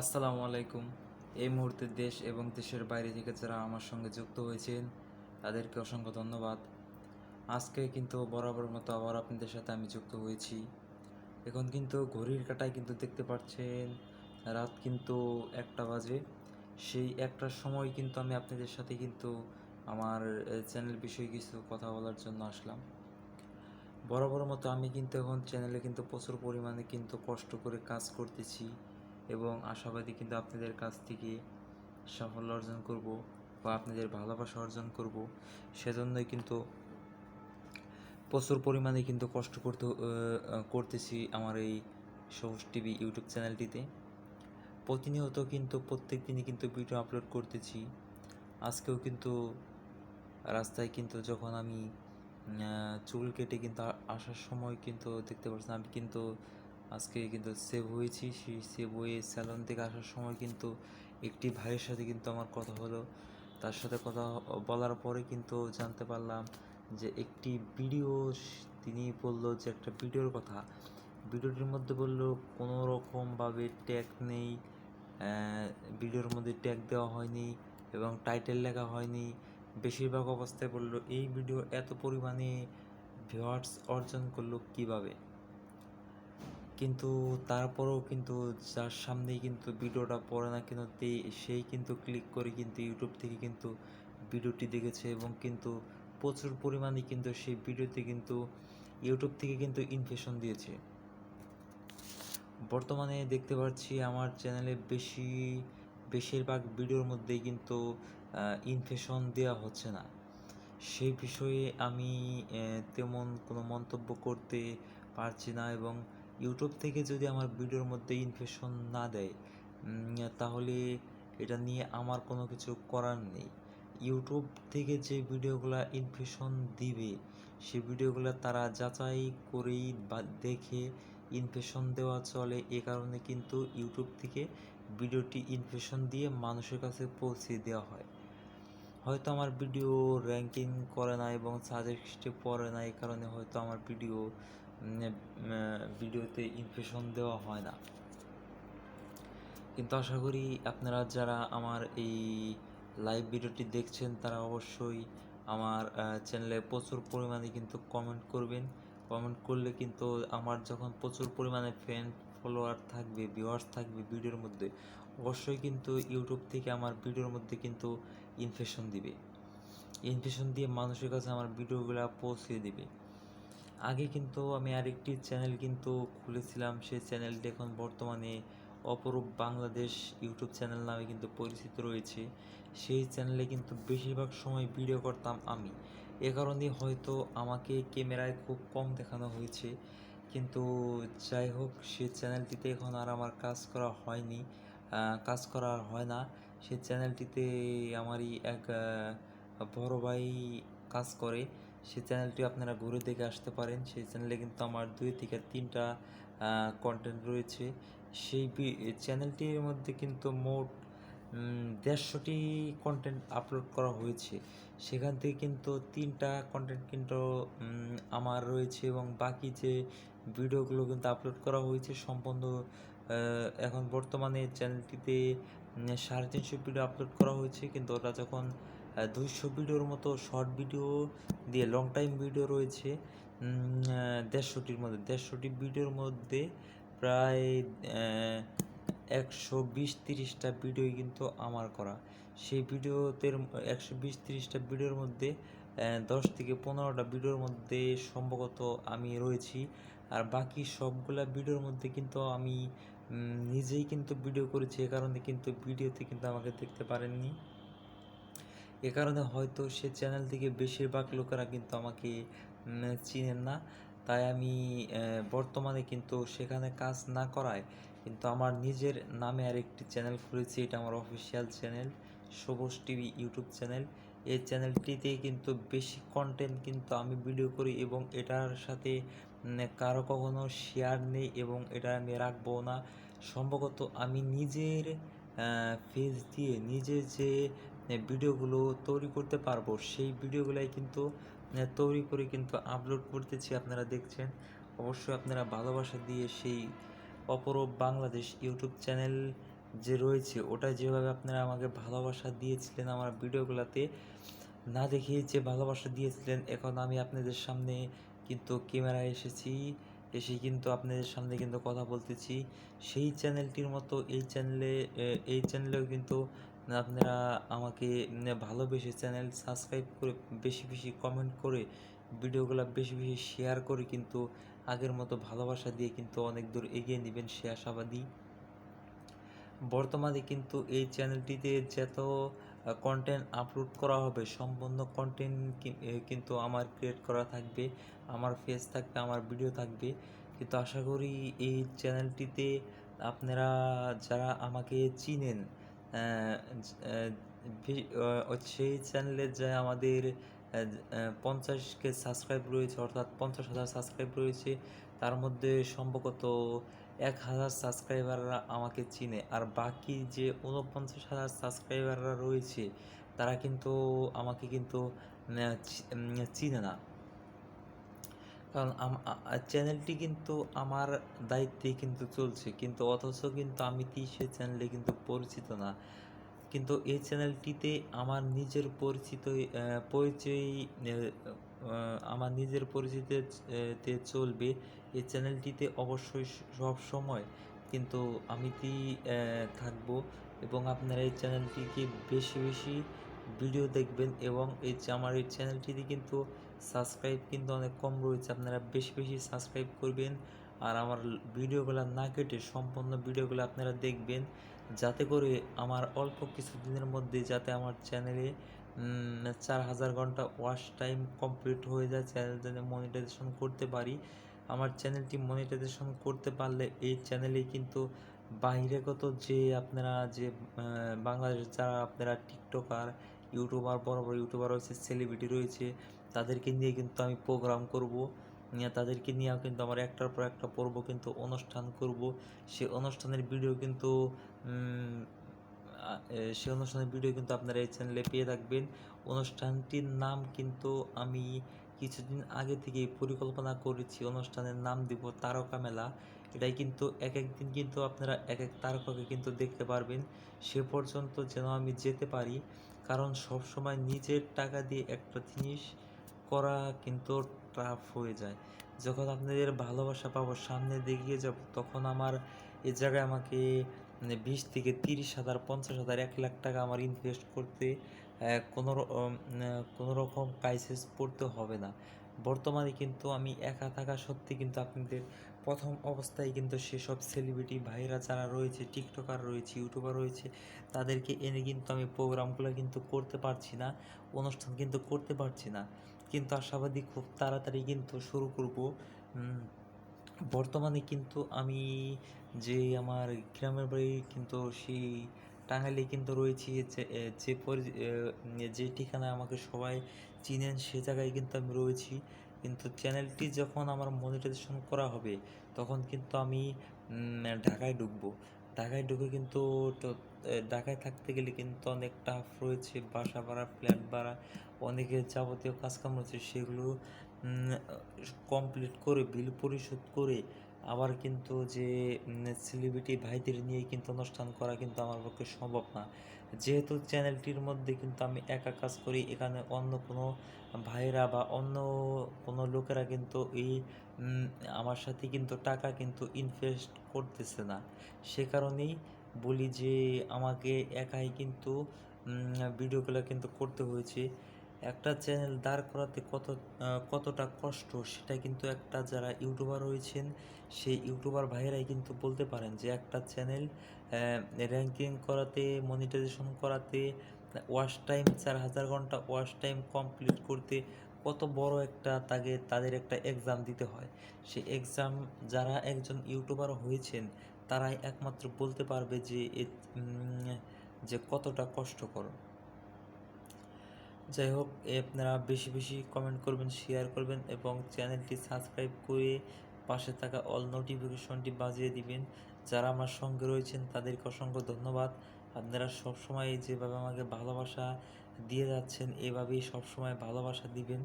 আসসালামু আলাইকুম। এই মুহূর্তে দেশ এবং দেশের বাইরে থেকে যারা আমার সঙ্গে যুক্ত হয়েছেন, তাদেরকে অসংখ্য ধন্যবাদ। আজকে কিন্তু বরাবর মতো আবার আপনাদের সাথে আমি যুক্ত হয়েছি। এখন কিন্তু ঘড়ির কাটায় কিন্তু দেখতে পাচ্ছেন, রাত কিন্তু একটা বাজে। সেই একটার সময় কিন্তু আমি আপনাদের সাথে কিন্তু আমার চ্যানেল বিষয়ে কিছু কথা বলার জন্য আসলাম। বরাবর মতো আমি কিন্তু এখন চ্যানেলে কিন্তু প্রচুর পরিমাণে কিন্তু কষ্ট করে কাজ করতেছি। এবং আশাবাদী কিন্তু আপনাদের কাছ থেকে সাফল্য অর্জন করব বা আপনাদের ভালোবাসা অর্জন করব। সেজন্যই কিন্তু প্রচুর পরিমাণে কিন্তু কষ্ট করতে করতেছি আমার এই সবুজ টিভি ইউটিউব চ্যানেলটিতে। প্রতিনিয়ত কিন্তু প্রত্যেক দিনই কিন্তু ভিডিও আপলোড করতেছি। আজকেও কিন্তু রাস্তায় কিন্তু যখন আমি চুল কেটে কিন্তু আসার সময় কিন্তু দেখতে পাচ্ছেন আমি কিন্তু আজকে কিন্তু সেভ হয়েছি, সেই সেভ হয়ে স্যালন থেকে আসার সময় কিন্তু একটি ভাইয়ের সাথে কিন্তু আমার কথা হলো। তার সাথে কথা বলার পরে কিন্তু জানতে পারলাম যে একটি ভিডিও তিনি বলল যে একটা ভিডিওর কথা। ভিডিওটির মধ্যে বলল, কোনো রকমভাবে ট্যাগ নেই ভিডিওর মধ্যে ট্যাগ দেওয়া হয়নি এবং টাইটেল লেখা হয়নি। বেশিরভাগ অবস্থায় বলল, এই ভিডিও এত পরিমাণে ভিউয়ার্স অর্জন করল কীভাবে? কিন্তু তারপরেও কিন্তু যার সামনেই কিন্তু ভিডিওটা পড়ে না কেন তে, সেই কিন্তু ক্লিক করে কিন্তু ইউটিউব থেকে কিন্তু ভিডিওটি দেখেছে এবং কিন্তু প্রচুর পরিমাণে কিন্তু সেই ভিডিওতে কিন্তু ইউটিউব থেকে কিন্তু ইনফেশন দিয়েছে। বর্তমানে দেখতে পাচ্ছি আমার চ্যানেলে বেশি, বেশিরভাগ ভিডিওর মধ্যেই কিন্তু ইনফেশন দেওয়া হচ্ছে না। সেই বিষয়ে আমি তেমন কোনো মন্তব্য করতে পারছি না এবং ইউটিউব থেকে যদি আমার ভিডিওর মধ্যে ইনফেকশন না দেয় তাহলে এটা নিয়ে আমার কোনো কিছু করার নেই। ইউটিউব থেকে যে ভিডিওগুলো ইনফেকশন দিবে, সে ভিডিওগুলো তারা যাচাই করেই বা দেখে ইনফেকশন দেওয়া চলে। এ কারণে কিন্তু ইউটিউব থেকে ভিডিওটি ইনফেকশন দিয়ে মানুষের কাছে পৌঁছে দেওয়া হয়। হয়তো আমার ভিডিও র্যাঙ্কিং করে না এবং সাজেস্টে পড়ে না এই কারণে হয়তো আমার ভিডিও ভিডিওতে ইমপ্রেশন দেওয়া হয় না। কিন্তু আশা করি আপনারা যারা আমার এই লাইভ ভিডিওটি দেখছেন, তারা অবশ্যই আমার চ্যানেলে প্রচুর পরিমাণে কিন্তু কমেন্ট করবেন। কমেন্ট করলে কিন্তু আমার যখন প্রচুর পরিমাণে ফ্যান ফলোয়ার থাকবে ভিউয়ার্স থাকবে ভিডিওর মধ্যে, অবশ্যই কিন্তু ইউটিউব থেকে আমার ভিডিওর মধ্যে কিন্তু ইনফেকশন দিবে। ইনফেকশন দিয়ে মানুষের কাছে আমার ভিডিওগুলো পৌঁছে দিবে। আগে কিন্তু আমি আরেকটি চ্যানেল কিন্তু খুলেছিলাম। সেই চ্যানেলটি এখন বর্তমানে অপরূপ বাংলাদেশ ইউটিউব চ্যানেল নামে কিন্তু পরিচিত রয়েছে। সেই চ্যানেলে কিন্তু বেশিরভাগ সময় ভিডিও করতাম আমি। এ কারণে হয়তো আমাকে ক্যামেরায় খুব কম দেখানো হয়েছে। কিন্তু যাই হোক, সেই চ্যানেলটিতে এখন আর আমার কাজ করা হয়নি। কাজ করা হয় না। সেই চ্যানেলটিতে আমারই এক বড় ভাই কাজ করে। সেই চ্যানেলটি আপনারা ঘুরে দেখে আসতে পারেন। সেই চ্যানেলে কিন্তু আমার দুই থেকে তিনটা কন্টেন্ট রয়েছে। সেই চ্যানেলটির মধ্যে কিন্তু মোট দেড়শোটি কন্টেন্ট আপলোড করা হয়েছে। সেখান থেকে কিন্তু তিনটা কন্টেন্ট কিন্তু আমার রয়েছে এবং বাকি যে ভিডিওগুলো কিন্তু আপলোড করা হয়েছে সম্পূর্ণ এখন বর্তমানে চ্যানেলটিতে সাড়ে তিনশো ভিডিও আপলোড করা হয়েছে। কিন্তু ওটা যখন দুইশো ভিডিওর মতো শর্ট ভিডিও দিয়ে লং টাইম ভিডিও রয়েছে। দেড়শোটির মধ্যে, দেড়শোটি ভিডিওর মধ্যে প্রায় একশো বিশ তিরিশটা ভিডিও কিন্তু আমার করা। সেই ভিডিওতে একশো বিশ তিরিশটা ভিডিওর মধ্যে দশ থেকে পনেরোটা ভিডিওর মধ্যে সম্ভবত আমি রয়েছি। আর বাকি সবগুলা ভিডিওর মধ্যে কিন্তু আমি নিজেই কিন্তু ভিডিও করেছি। এ কারণে কিন্তু ভিডিওতে কিন্তু আমাকে দেখতে পারেননি। এ কারণে হয়তো সে চ্যানেল থেকে বেশিরভাগ লোকেরা কিন্তু আমাকে চিনেন না। তাই আমি বর্তমানে কিন্তু সেখানে কাজ না করায় কিন্তু আমার নিজের নামে আরেকটি চ্যানেল খুলেছি। এটা আমার official channel Sabuj TV YouTube channel এই চ্যানেলটিতে কিন্তু বেশি কন্টেন্ট কিন্তু আমি ভিডিও করি এবং এটার সাথে কারও কখনো শেয়ার নেই এবং এটা আমি রাখব না। সম্ভবত আমি নিজের ফেজ দিয়ে নিজে যে ভিডিওগুলো তৈরি করতে পারব। সেই ভিডিওগুলাই কিন্তু তৈরি করে কিন্তু আপলোড করতেছি আপনারা দেখছেন। অবশ্যই আপনারা ভালোবাসা দিয়ে সেই অপরূপ বাংলাদেশ ইউটিউব চ্যানেল যে রয়েছে, ওটা যেভাবে আপনারা আমাকে ভালোবাসা দিয়েছিলেন আমার ভিডিওগুলোতে, না দেখে যে ভালোবাসা দিয়েছিলেন, এখন আমি আপনাদের সামনে কিন্তু ক্যামেরায় এসেছি। এসে কিন্তু আপনাদের সামনে কিন্তু কথা বলতেছি। সেই চ্যানেলটির মতো এই চ্যানেলে এই চ্যানেলেও কিন্তু আপনারা আমাকে ভালোবেসে চ্যানেল সাবস্ক্রাইব করে বেশি বেশি কমেন্ট করে ভিডিওগুলো বেশি বেশি শেয়ার করে কিন্তু আগের মতো ভালোবাসা দিয়ে কিন্তু অনেক দূর এগিয়ে নেবেন সে আশাবাদী। বর্তমানে কিন্তু এই চ্যানেলটিতে যত কন্টেন্ট আপলোড করা হবে, সম্পূর্ণ কন্টেন্ট কিন্তু আমার ক্রিয়েট করা থাকবে, আমার ফেস থাকবে, আমার ভিডিও থাকবে। কিন্তু আশা করি এই চ্যানেলটিতে আপনারা যারা আমাকে চিনেন সেই চ্যানেলে যে আমাদের পঞ্চাশ কে সাবস্ক্রাইব রয়েছে, অর্থাৎ পঞ্চাশ হাজার সাবস্ক্রাইব রয়েছে, তার মধ্যে সম্ভবত এক হাজার সাবস্ক্রাইবাররা আমাকে চিনে। আর বাকি যে উনপঞ্চাশ হাজার সাবস্ক্রাইবাররা রয়েছে, তারা কিন্তু আমাকে কিন্তু চিনে না। কারণ চ্যানেলটি কিন্তু আমার দায়িত্বে কিন্তু চলছে। কিন্তু অথচ কিন্তু আমি কি সে চ্যানেলে কিন্তু পরিচিত না। কিন্তু এই চ্যানেলটিতে আমার নিজের পরিচিত পরিচয় আমার নিজের পরিচিতি তে চলবে। এই চ্যানেলটিতে অবশ্যই সব সময় কিন্তু আমি থাকব এবং আপনারা এই চ্যানেলটিকে বেশি বেশি ভিডিও দেখবেন এবং এই যে আমার এই চ্যানেলটিতে কিন্তু সাবস্ক্রাইব কিন্তু অনেক কম রয়েছে। আপনারা বেশি বেশি সাবস্ক্রাইব করবেন আর আমার ভিডিওগুলো না কেটে সম্পূর্ণ ভিডিওগুলো আপনারা দেখবেন। যাতে করে আমার অল্প কিছু দিনের মধ্যে যাতে আমার চ্যানেলে চার হাজার ঘণ্টা ওয়াশ টাইম কমপ্লিট হয়ে যায় চ্যানেল যাতে মনিটাইজেশন করতে পারি। আমার চ্যানেলটি মনিটাইজেশন করতে পারলে এই চ্যানেলে কিন্তু বাহিরেগত যে আপনারা যে বাংলাদেশ যারা আপনারা টিকটকার ইউটিউবার, বড় বড় ইউটিউবার রয়েছে সেলিব্রিটি রয়েছে, তাদেরকে নিয়ে কিন্তু আমি প্রোগ্রাম করব। নিয়ে তাদেরকে নিয়েও কিন্তু আমার একটার পর একটা পর্ব কিন্তু অনুষ্ঠান করব। সে অনুষ্ঠানের ভিডিও কিন্তু সে অনুষ্ঠানের ভিডিও কিন্তু আপনারা এই চ্যানেলে পেয়ে থাকবেন। অনুষ্ঠানটির নাম কিন্তু আমি কিছুদিন আগে থেকেই পরিকল্পনা করেছি, অনুষ্ঠানের নাম দিব তারকা মেলা। এটাই কিন্তু এক এক দিন কিন্তু আপনারা এক এক তারকাকে কিন্তু দেখতে পারবেন। সে পর্যন্ত যেন আমি যেতে পারি। কারণ সব সময় নিজের টাকা দিয়ে একটা জিনিস করা কিন্তু টাফ হয়ে যায়। যখন আপনাদের ভালোবাসা পাবো, সামনে এগিয়ে যাব, তখন আমার এ জায়গায় আমাকে মানে বিশ থেকে তিরিশ হাজার, পঞ্চাশ হাজার, এক লাখ টাকা আমার ইনভেস্ট করতে কোনো কোনো রকম ক্রাইসিস পড়তে হবে না। বর্তমানে কিন্তু আমি একা থাকা সত্ত্বে কিন্তু আপনাদের প্রথম অবস্থায় কিন্তু সেসব সেলিব্রিটি ভাইরা যারা রয়েছে টিকটকার রয়েছে ইউটিউবার রয়েছে, তাদেরকে এনে কিন্তু আমি প্রোগ্রামগুলো কিন্তু করতে পারছি না, অনুষ্ঠান কিন্তু করতে পারছি না। কিন্তু আশাবাদী খুব তাড়াতাড়ি কিন্তু শুরু করব। বর্তমানে কিন্তু আমি যে আমার গ্রামের বাড়ি কিন্তু সেই টাঙ্গাইলে কিন্তু রয়েছি, যে যে ঠিকানায় আমাকে সবাই চিনেন সে জায়গায় কিন্তু আমি রয়েছি। কিন্তু চ্যানেলটি যখন আমার মনিটাইজেশন করা হবে, তখন কিন্তু আমি ঢাকায় ঢুকবো। ঢাকায় ঢুকে কিন্তু ঢাকায় থাকতে গেলে কিন্তু অনেক টাফ রয়েছে, বাসা ভাড়া ফ্ল্যাট ভাড়া অনেকের যাবতীয় কাজকাম রয়েছে, সেগুলো কমপ্লিট করে বিল পরিশোধ করে আবার কিন্তু যে সেলিব্রিটি ভাইদের নিয়ে কিন্তু অনুষ্ঠান করা কিন্তু আমার পক্ষে সম্ভব না। যেহেতু চ্যানেলটির মধ্যে কিন্তু আমি একা কাজ করি, এখানে অন্য কোনো ভাইরা বা অন্য কোনো লোকেরা কিন্তু এই আমার সাথে কিন্তু টাকা কিন্তু ইনভেস্ট করতেছে না। সে কারণেই বলি যে, আমাকে একাই কিন্তু ভিডিওগুলো কিন্তু করতে হয়েছে। একটা চ্যানেল দাঁড় করাতে কত কতটা কষ্ট সেটা কিন্তু একটা যারা ইউটিউবার রয়েছেন, সেই ইউটিউবার ভাইয়েরাই কিন্তু বলতে পারেন যে একটা চ্যানেল র্যাঙ্কিং করাতে মনিটাইজেশন করাতে ওয়াচ টাইম চার হাজার ঘণ্টা ওয়াচ টাইম কমপ্লিট করতে কত বড় একটা তাকে, তাদের একটা এক্সাম দিতে হয়। সে এক্সাম যারা একজন ইউটিউবার হয়েছেন, তারাই একমাত্র বলতে পারবে যে যে কতটা কষ্টকর। যাই হোক, আপনারা বেশি বেশি কমেন্ট করবেন শেয়ার করবেন এবং চ্যানেলটি সাবস্ক্রাইব করে পাশে থাকা অল নোটিফিকেশনটি বাজিয়ে দিবেন। যারা আমার সঙ্গে রয়েছেন, তাদেরকে অসংখ্য ধন্যবাদ। আপনারা সবসময় যেভাবে আমাকে ভালোবাসা দিয়ে যাচ্ছেন, এভাবেই সবসময় ভালোবাসা দিবেন।